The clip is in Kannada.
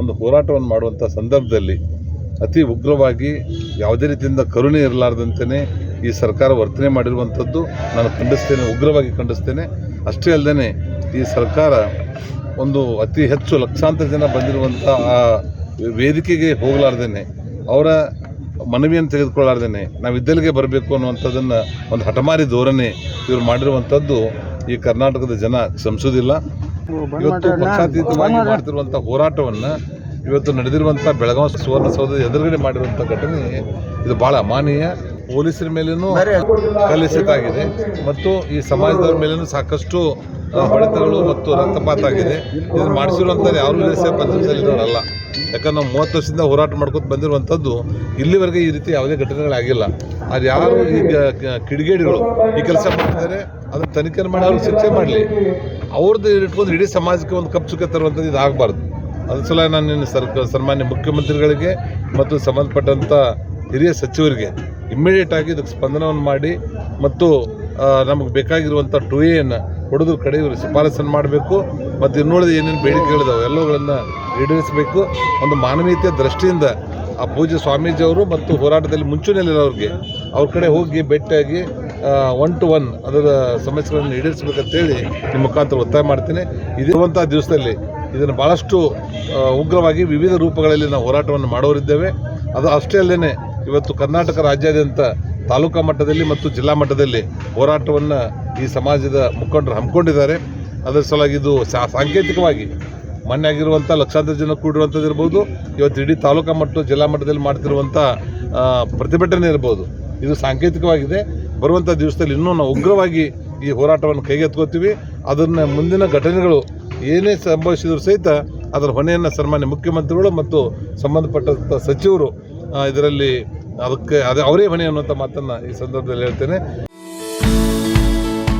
ಒಂದು ಹೋರಾಟವನ್ನು ಮಾಡುವಂಥ ಸಂದರ್ಭದಲ್ಲಿ ಅತಿ ಉಗ್ರವಾಗಿ ಯಾವುದೇ ರೀತಿಯಿಂದ ಕರುಣೆ ಇರಲಾರ್ದಂತೆಯೇ ಈ ಸರ್ಕಾರ ವರ್ತನೆ ಮಾಡಿರುವಂಥದ್ದು ನಾನು ಖಂಡಿಸ್ತೇನೆ, ಉಗ್ರವಾಗಿ ಖಂಡಿಸ್ತೇನೆ. ಅಷ್ಟೇ ಅಲ್ಲದೆ ಈ ಸರ್ಕಾರ ಒಂದು ಅತಿ ಹೆಚ್ಚು ಲಕ್ಷಾಂತರ ಜನ ಬಂದಿರುವಂಥ ಆ ವೇದಿಕೆಗೆ ಹೋಗಲಾರ್ದೇನೆ, ಅವರ ಮನವಿಯನ್ನು ತೆಗೆದುಕೊಳ್ಳಾರ್ದೇನೆ ನಾವು ಇದ್ದಲ್ಲಿಗೆ ಬರಬೇಕು ಅನ್ನುವಂಥದ್ದನ್ನು ಒಂದು ಹಠಮಾರಿ ಧೋರಣೆ ಇವರು ಮಾಡಿರುವಂಥದ್ದು ಈ ಕರ್ನಾಟಕದ ಜನ ಕ್ಷಮಿಸೋದಿಲ್ಲ ಇವತ್ತು ಪಕ್ಷಾತೀತವಾಗಿ ಮಾಡ್ತಿರುವಂಥ ಹೋರಾಟವನ್ನು ಇವತ್ತು ನಡೆದಿರುವಂಥ ಬೆಳಗಾವಿ ಸುವರ್ಣಸೌಧದ ಎದುರುಗಡೆ ಮಾಡಿರುವಂಥ ಘಟನೆ ಇದು ಭಾಳ ಅಮಾನೀಯ. ಪೊಲೀಸರ ಮೇಲೇನೂ ಕಲುಷಿತಾಗಿದೆ ಮತ್ತು ಈ ಸಮಾಜದವ್ರ ಮೇಲೂ ಸಾಕಷ್ಟು ಹೊಡೆತಗಳು ಮತ್ತು ರಕ್ತಪಾತ ಆಗಿದೆ ಇದನ್ನು ಮಾಡಿಸಿರುವಂಥದ್ದು ಯಾರು ದೇಶ ಅಲ್ಲ ಯಾಕಂದ್ರೆ ನಾವು ಮೂವತ್ತು ವರ್ಷದಿಂದ ಹೋರಾಟ ಮಾಡ್ಕೊತ ಬಂದಿರುವಂಥದ್ದು ಇಲ್ಲಿವರೆಗೆ ಈ ರೀತಿ ಯಾವುದೇ ಘಟನೆಗಳಾಗಿಲ್ಲ. ಅದು ಯಾರು ಈಗ ಕಿಡಿಗೇಡಿಗಳು ಈ ಕೆಲಸ ಮಾಡ್ತಿದ್ದಾರೆ ಅದನ್ನು ತನಿಖೆ ಮಾಡಿ ಅವರು ಶಿಕ್ಷೆ ಮಾಡಲಿ. ಅವ್ರದ್ದು ಇಟ್ಕೊಂಡು ಇಡೀ ಸಮಾಜಕ್ಕೆ ಒಂದು ಕಪ್ಪು ಸುಖ ತರುವಂಥದ್ದು ಇದು ಆಗಬಾರ್ದು ಅದ್ರ ಸಲ ನಾನು ಸರ್ಕ, ಸನ್ಮಾನ್ಯ ಮುಖ್ಯಮಂತ್ರಿಗಳಿಗೆ ಮತ್ತು ಸಂಬಂಧಪಟ್ಟಂಥ ಹಿರಿಯ ಸಚಿವರಿಗೆ ಇಮ್ಮಿಡಿಯೇಟ್ ಆಗಿ ಇದಕ್ಕೆ ಸ್ಪಂದನವನ್ನು ಮಾಡಿ ಮತ್ತು ನಮಗೆ ಬೇಕಾಗಿರುವಂಥ ಟು ಎಯನ್ನು ಹೊಡೆದು ಕಡೆ ಇವರು ಶಿಫಾರಸನ್ನು ಮಾಡಬೇಕು ಮತ್ತು ಇನ್ನುಳಿದ ಏನೇನು ಬೇಡಿಕೆಗಳಿದಾವೆ ಎಲ್ಲವುಗಳನ್ನು ಈಡೇರಿಸಬೇಕು. ಒಂದು ಮಾನವೀಯತೆಯ ದೃಷ್ಟಿಯಿಂದ ಆ ಪೂಜ್ಯ ಸ್ವಾಮೀಜಿಯವರು ಮತ್ತು ಹೋರಾಟದಲ್ಲಿ ಮುಂಚೂಣಿಯಲ್ಲಿರೋರಿಗೆ ಅವ್ರ ಕಡೆ ಹೋಗಿ ಭೇಟಿಯಾಗಿ ಒನ್ ಟು ಒನ್ ಅದರ ಸಮಸ್ಯೆಗಳನ್ನು ಈಡೇರಿಸಬೇಕಂತೇಳಿ ನಿಮ್ಮ ಮುಖಾಂತರ ಒತ್ತಾಯ ಮಾಡ್ತೀನಿ. ಇದಿರುವಂಥ ದಿವಸದಲ್ಲಿ ಇದನ್ನು ಭಾಳಷ್ಟು ಉಗ್ರವಾಗಿ ವಿವಿಧ ರೂಪಗಳಲ್ಲಿ ನಾವು ಹೋರಾಟವನ್ನು ಮಾಡೋರಿದ್ದೇವೆ. ಅದು ಅಷ್ಟೇ ಅಲ್ಲದೆ ಇವತ್ತು ಕರ್ನಾಟಕ ರಾಜ್ಯಾದ್ಯಂತ ತಾಲೂಕಾ ಮಟ್ಟದಲ್ಲಿ ಮತ್ತು ಜಿಲ್ಲಾ ಮಟ್ಟದಲ್ಲಿ ಹೋರಾಟವನ್ನು ಈ ಸಮಾಜದ ಮುಖಂಡರು ಹಮ್ಮಿಕೊಂಡಿದ್ದಾರೆ. ಅದರ ಸಲುವಾಗಿ ಇದು ಸಾಂಕೇತಿಕವಾಗಿ ಮೊನ್ನೆ ಆಗಿರುವಂಥ ಲಕ್ಷಾಂತರ ಜನ ಕೂಡಿರುವಂಥದ್ದು ಇರ್ಬೋದು, ಇವತ್ತು ಇಡೀ ತಾಲೂಕಾ ಮಟ್ಟ ಜಿಲ್ಲಾ ಮಟ್ಟದಲ್ಲಿ ಮಾಡ್ತಿರುವಂಥ ಪ್ರತಿಭಟನೆ ಇರ್ಬೋದು. ಇದು ಸಾಂಕೇತಿಕವಾಗಿದೆ. ಬರುವಂಥ ದಿವಸದಲ್ಲಿ ಇನ್ನೂ ನಾವು ಉಗ್ರವಾಗಿ ಈ ಹೋರಾಟವನ್ನು ಕೈಗೆತ್ಕೋತೀವಿ ಅದನ್ನು ಮುಂದಿನ ಘಟನೆಗಳು ಏನೇ ಸಂಭವಿಸಿದ್ರು ಸಹಿತ ಅದರ ಹೊಣೆಯನ್ನು ಸನ್ಮಾನ್ಯ ಮುಖ್ಯಮಂತ್ರಿಗಳು ಮತ್ತು ಸಂಬಂಧಪಟ್ಟಂಥ ಸಚಿವರು ಇದರಲ್ಲಿ ಅದಕ್ಕೆ ಅದೇ ಅವರೇ ಹೊಣೆ ಅನ್ನುವಂಥ ಮಾತನ್ನು ಈ ಸಂದರ್ಭದಲ್ಲಿ ಹೇಳ್ತೇನೆ.